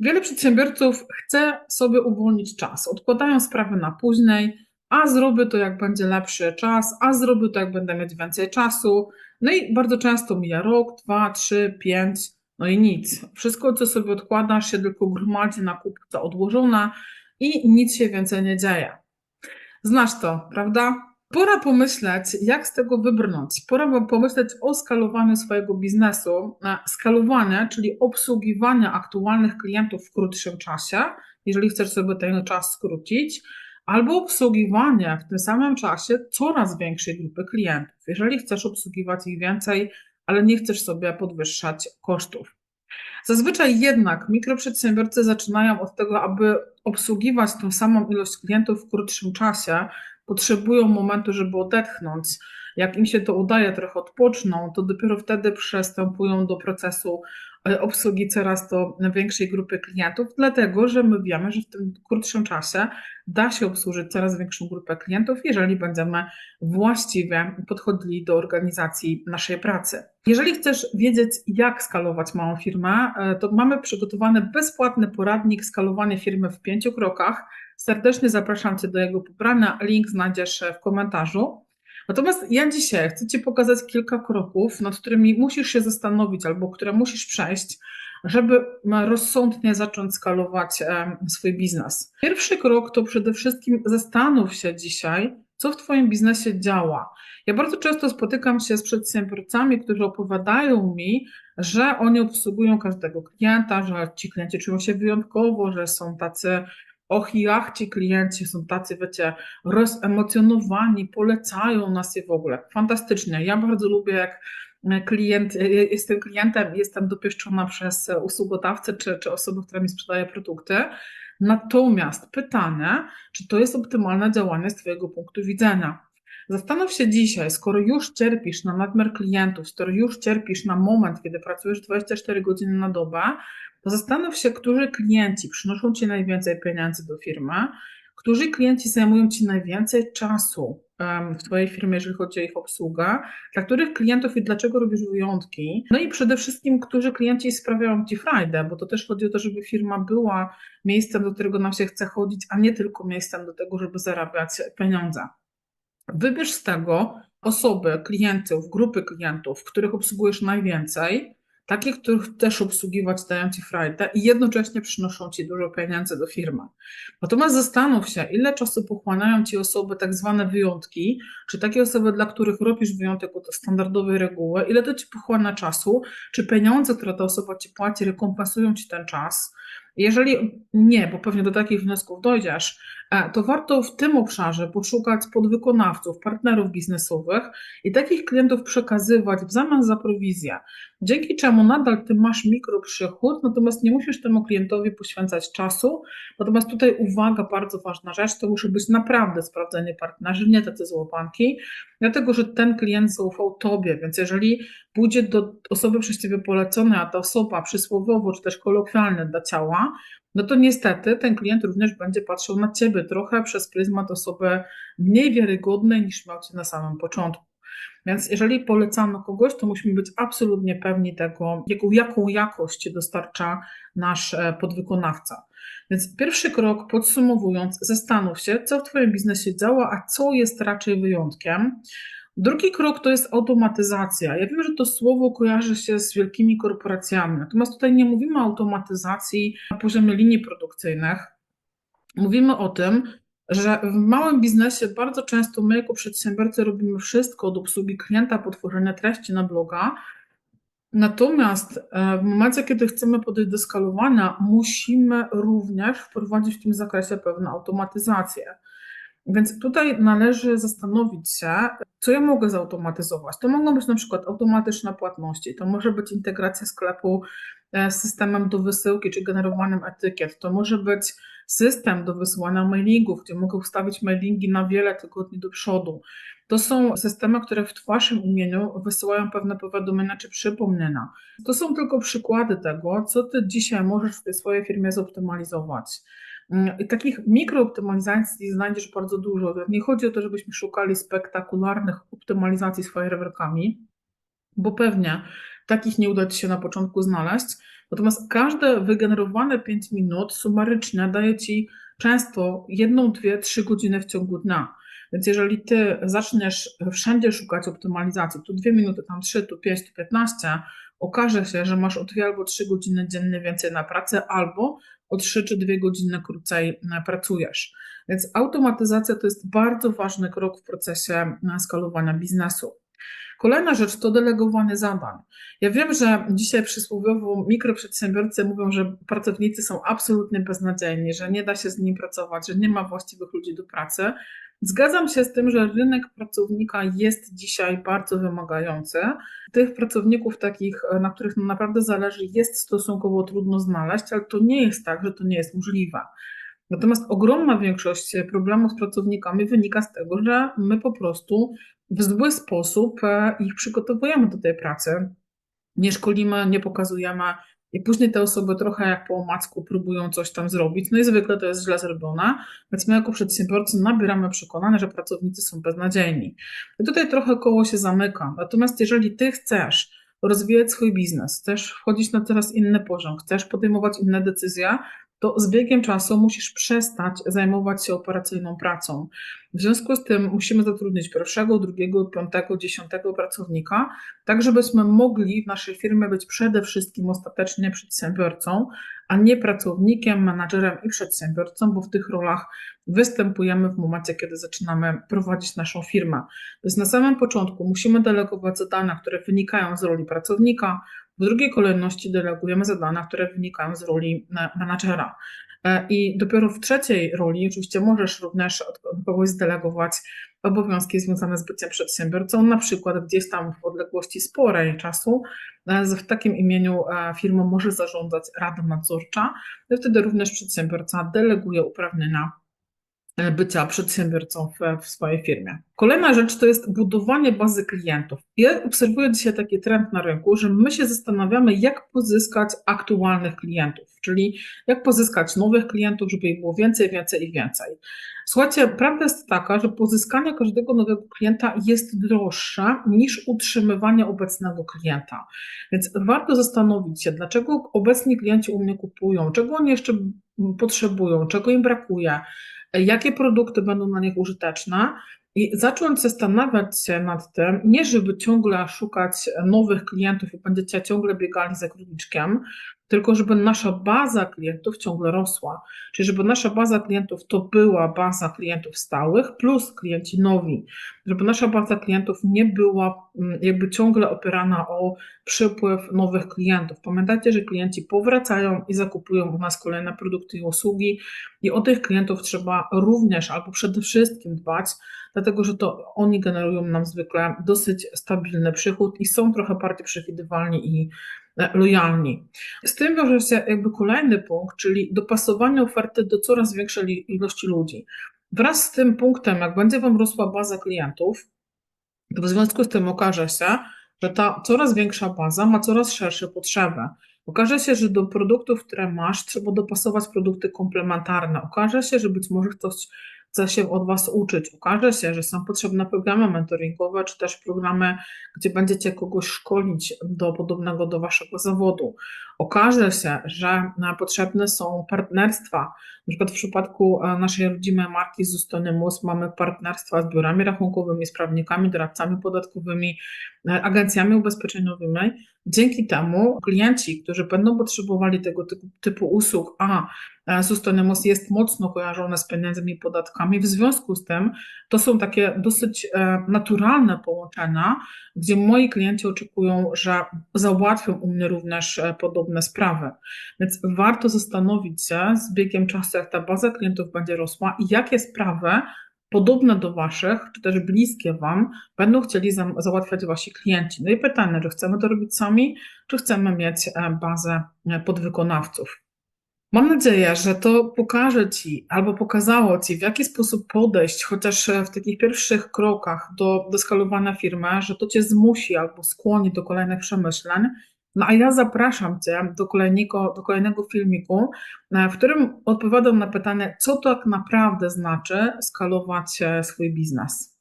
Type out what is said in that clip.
Wiele przedsiębiorców chce sobie uwolnić czas, odkładają sprawy na później, a zrobię to jak będzie lepszy czas, a zrobię to jak będę mieć więcej czasu. No i bardzo często mija rok, dwa, trzy, pięć, no i nic. Wszystko, co sobie odkładasz, się tylko gromadzi na kubce odłożona i nic się więcej nie dzieje. Znasz to, prawda? Pora pomyśleć, jak z tego wybrnąć. Pora pomyśleć o skalowaniu swojego biznesu. Skalowanie, czyli obsługiwanie aktualnych klientów w krótszym czasie, jeżeli chcesz sobie ten czas skrócić, albo obsługiwanie w tym samym czasie coraz większej grupy klientów, jeżeli chcesz obsługiwać ich więcej, ale nie chcesz sobie podwyższać kosztów. Zazwyczaj jednak mikroprzedsiębiorcy zaczynają od tego, aby obsługiwać tą samą ilość klientów w krótszym czasie, potrzebują momentu, żeby odetchnąć. Jak im się to udaje, trochę odpoczną, to dopiero wtedy przystępują do procesu e, obsługi coraz to większej grupy klientów, dlatego że my wiemy, że w tym krótszym czasie da się obsłużyć coraz większą grupę klientów, jeżeli będziemy właściwie podchodzili do organizacji naszej pracy. Jeżeli chcesz wiedzieć, jak skalować małą firmę, e, to mamy przygotowany bezpłatny poradnik skalowanie firmy w pięciu krokach. Serdecznie zapraszam Cię do jego pobrania. Link znajdziesz w komentarzu. Natomiast ja dzisiaj chcę Ci pokazać kilka kroków, nad którymi musisz się zastanowić albo które musisz przejść, żeby rozsądnie zacząć skalować swój biznes. Pierwszy krok to przede wszystkim zastanów się dzisiaj, co w Twoim biznesie działa. Ja bardzo często spotykam się z przedsiębiorcami, którzy opowiadają mi, że oni obsługują każdego klienta, że ci klienci czują się wyjątkowo, że są tacy Och, jak ci klienci są tacy, wiecie, rozemocjonowani, polecają nas je w ogóle. Fantastycznie. Ja bardzo lubię, jak klient, jestem klientem, jestem dopieszczona przez usługodawcę czy, czy osobę, która mi sprzedaje produkty. Natomiast pytanie, czy to jest optymalne działanie z Twojego punktu widzenia? Zastanów się dzisiaj, skoro już cierpisz na nadmiar klientów, skoro już cierpisz na moment, kiedy pracujesz 24 godziny na dobę, to zastanów się, którzy klienci przynoszą Ci najwięcej pieniędzy do firmy, którzy klienci zajmują Ci najwięcej czasu w Twojej firmie, jeżeli chodzi o ich obsługę, dla których klientów i dlaczego robisz wyjątki, no i przede wszystkim, którzy klienci sprawiają Ci frajdę, bo to też chodzi o to, żeby firma była miejscem, do którego nam się chce chodzić, a nie tylko miejscem do tego, żeby zarabiać pieniądze. Wybierz z tego osoby, klientów, grupy klientów, których obsługujesz najwięcej, takich, których też obsługiwać dają Ci frajdę i jednocześnie przynoszą Ci dużo pieniędzy do firmy. Natomiast zastanów się, ile czasu pochłaniają Ci osoby tak zwane wyjątki, czy takie osoby, dla których robisz wyjątek od standardowej reguły, ile to Ci pochłania czasu, czy pieniądze, które ta osoba Ci płaci, rekompensują Ci ten czas, jeżeli nie, bo pewnie do takich wniosków dojdziesz, e, to warto w tym obszarze poszukać podwykonawców, partnerów biznesowych i takich klientów przekazywać w zamian za prowizję, dzięki czemu nadal ty masz mikroprzychód, natomiast nie musisz temu klientowi poświęcać czasu. Natomiast tutaj uwaga, bardzo ważna rzecz, to musi być naprawdę sprawdzenie partnerzy, nie tacy złapanki, dlatego że ten klient zaufał tobie, więc jeżeli pójdzie do osoby przez ciebie poleconej, a ta osoba przysłowiowo czy też kolokwialnie dla ciała, no to niestety ten klient również będzie patrzył na ciebie trochę przez pryzmat osoby mniej wiarygodnej niż miał cię na samym początku. Więc jeżeli polecamy kogoś, to musimy być absolutnie pewni tego, jaką, jaką jakość dostarcza nasz e, podwykonawca. Więc pierwszy krok, podsumowując, zastanów się, co w Twoim biznesie działa, a co jest raczej wyjątkiem. Drugi krok to jest automatyzacja. Ja wiem, że to słowo kojarzy się z wielkimi korporacjami, natomiast tutaj nie mówimy o automatyzacji na poziomie linii produkcyjnych. Mówimy o tym, że w małym biznesie bardzo często my jako przedsiębiorcy robimy wszystko od obsługi klienta po tworzenie treści na bloga. Natomiast e, w momencie, kiedy chcemy podejść do skalowania, musimy również wprowadzić w tym zakresie pewne automatyzacje. Więc tutaj należy zastanowić się, co ja mogę zautomatyzować. To mogą być na przykład automatyczne płatności, to może być integracja sklepu e, z systemem do wysyłki czy generowanym etykiet, to może być system do wysyłania mailingów, gdzie mogę ustawić mailingi na wiele tygodni do przodu. To są systemy, które w Waszym imieniu wysyłają pewne powiadomienia czy przypomnienia. To są tylko przykłady tego, co Ty dzisiaj możesz w tej swojej firmie zoptymalizować. Mm, takich mikrooptymalizacji znajdziesz bardzo dużo. Nie chodzi o to, żebyśmy szukali spektakularnych optymalizacji z fajerwerkami, bo pewnie takich nie uda Ci się na początku znaleźć. Natomiast każde wygenerowane 5 minut sumarycznie daje Ci często jedną, dwie, trzy godziny w ciągu dnia. Więc jeżeli Ty zaczniesz wszędzie szukać optymalizacji, tu dwie minuty, tam trzy, tu pięć, tu piętnaście, okaże się, że masz o dwie albo trzy godziny dziennie więcej na pracę, albo o trzy czy dwie godziny krócej pracujesz. Więc automatyzacja to jest bardzo ważny krok w procesie skalowania biznesu. Kolejna rzecz to delegowanie zadań. Ja wiem, że dzisiaj przysłowiowo mikroprzedsiębiorcy mówią, że pracownicy są absolutnie beznadziejni, że nie da się z nimi pracować, że nie ma właściwych ludzi do pracy. Zgadzam się z tym, że rynek pracownika jest dzisiaj bardzo wymagający. Tych pracowników takich, na których naprawdę zależy, jest stosunkowo trudno znaleźć, ale to nie jest tak, że to nie jest możliwe. Natomiast ogromna większość problemów z pracownikami wynika z tego, że my po prostu w zły sposób e, ich przygotowujemy do tej pracy. Nie szkolimy, nie pokazujemy, i później te osoby trochę jak po omacku próbują coś tam zrobić, no i zwykle to jest źle zrobione, więc my jako przedsiębiorcy nabieramy przekonania, że pracownicy są beznadziejni. I tutaj trochę koło się zamyka. Natomiast jeżeli ty chcesz rozwijać swój biznes, chcesz wchodzić na coraz inny poziom, chcesz podejmować inne decyzje, to z biegiem czasu musisz przestać zajmować się operacyjną pracą. W związku z tym musimy zatrudnić pierwszego, drugiego, piątego, dziesiątego pracownika, tak żebyśmy mogli w naszej firmie być przede wszystkim ostatecznie przedsiębiorcą, a nie pracownikiem, menadżerem i przedsiębiorcą, bo w tych rolach występujemy w momencie, kiedy zaczynamy prowadzić naszą firmę. Więc na samym początku musimy delegować zadania, które wynikają z roli pracownika, w drugiej kolejności delegujemy zadania, które wynikają z roli menadżera. E, I dopiero w trzeciej roli, oczywiście możesz również od kogoś zdelegować obowiązki związane z byciem przedsiębiorcą, na przykład gdzieś tam w odległości sporej czasu, e, w takim imieniu e, firmą może zarządzać rada nadzorcza, wtedy również przedsiębiorca deleguje uprawnienia bycia przedsiębiorcą w, w, swojej firmie. Kolejna rzecz to jest budowanie bazy klientów. Ja obserwuję dzisiaj taki trend na rynku, że my się zastanawiamy, jak pozyskać aktualnych klientów, czyli jak pozyskać nowych klientów, żeby ich było więcej, więcej i więcej. Słuchajcie, prawda jest taka, że pozyskanie każdego nowego klienta jest droższe niż utrzymywanie obecnego klienta. Więc warto zastanowić się, dlaczego obecni klienci u mnie kupują, czego oni jeszcze potrzebują, czego im brakuje jakie produkty będą na nich użyteczne. I zacząć zastanawiać się nad tym, nie żeby ciągle szukać nowych klientów i będziecie ciągle biegali za króliczkiem, tylko żeby nasza baza klientów ciągle rosła. Czyli żeby nasza baza klientów to była baza klientów stałych plus klienci nowi. Żeby nasza baza klientów nie była mm, jakby ciągle opierana o przypływ nowych klientów. Pamiętajcie, że klienci powracają i zakupują u nas kolejne produkty i usługi i o tych klientów trzeba również albo przede wszystkim dbać, dlatego że to oni generują nam zwykle dosyć stabilny przychód i są trochę bardziej przewidywalni i lojalni. Z tym wiąże się jakby kolejny punkt, czyli dopasowanie oferty do coraz większej ilości ludzi. Wraz z tym punktem, jak będzie Wam rosła baza klientów, to w związku z tym okaże się, że ta coraz większa baza ma coraz szersze potrzeby. Okaże się, że do produktów, które masz, trzeba dopasować produkty komplementarne. Okaże się, że być może ktoś chce się od Was uczyć. Okaże się, że są potrzebne programy mentoringowe, czy też programy, gdzie będziecie kogoś szkolić do podobnego do Waszego zawodu. Okaże się, że potrzebne są partnerstwa. Na przykład w przypadku e, naszej rodzimej marki Zustonymus mamy partnerstwa z biurami rachunkowymi, z prawnikami, doradcami podatkowymi, e, agencjami ubezpieczeniowymi. Dzięki temu klienci, którzy będą potrzebowali tego typu, usług, a Sustainemos jest mocno kojarzone z pieniędzmi i podatkami. W związku z tym to są takie dosyć e, naturalne połączenia, gdzie moi klienci oczekują, że załatwią u mnie również e, podobne sprawy. Więc warto zastanowić się z biegiem czasu, jak ta baza klientów będzie rosła i jakie sprawy podobne do Waszych, czy też bliskie Wam, będą chcieli załatwiać Wasi klienci. No i pytanie, czy chcemy to robić sami, czy chcemy mieć e, bazę podwykonawców. Mam nadzieję, że to pokaże Ci albo pokazało Ci, w jaki sposób podejść, chociaż w takich pierwszych krokach do, do skalowania firmy, że to Cię zmusi albo skłoni do kolejnych przemyśleń. No a ja zapraszam Cię do kolejnego, do kolejnego filmiku, w którym odpowiadam na pytanie, co tak naprawdę znaczy skalować swój biznes.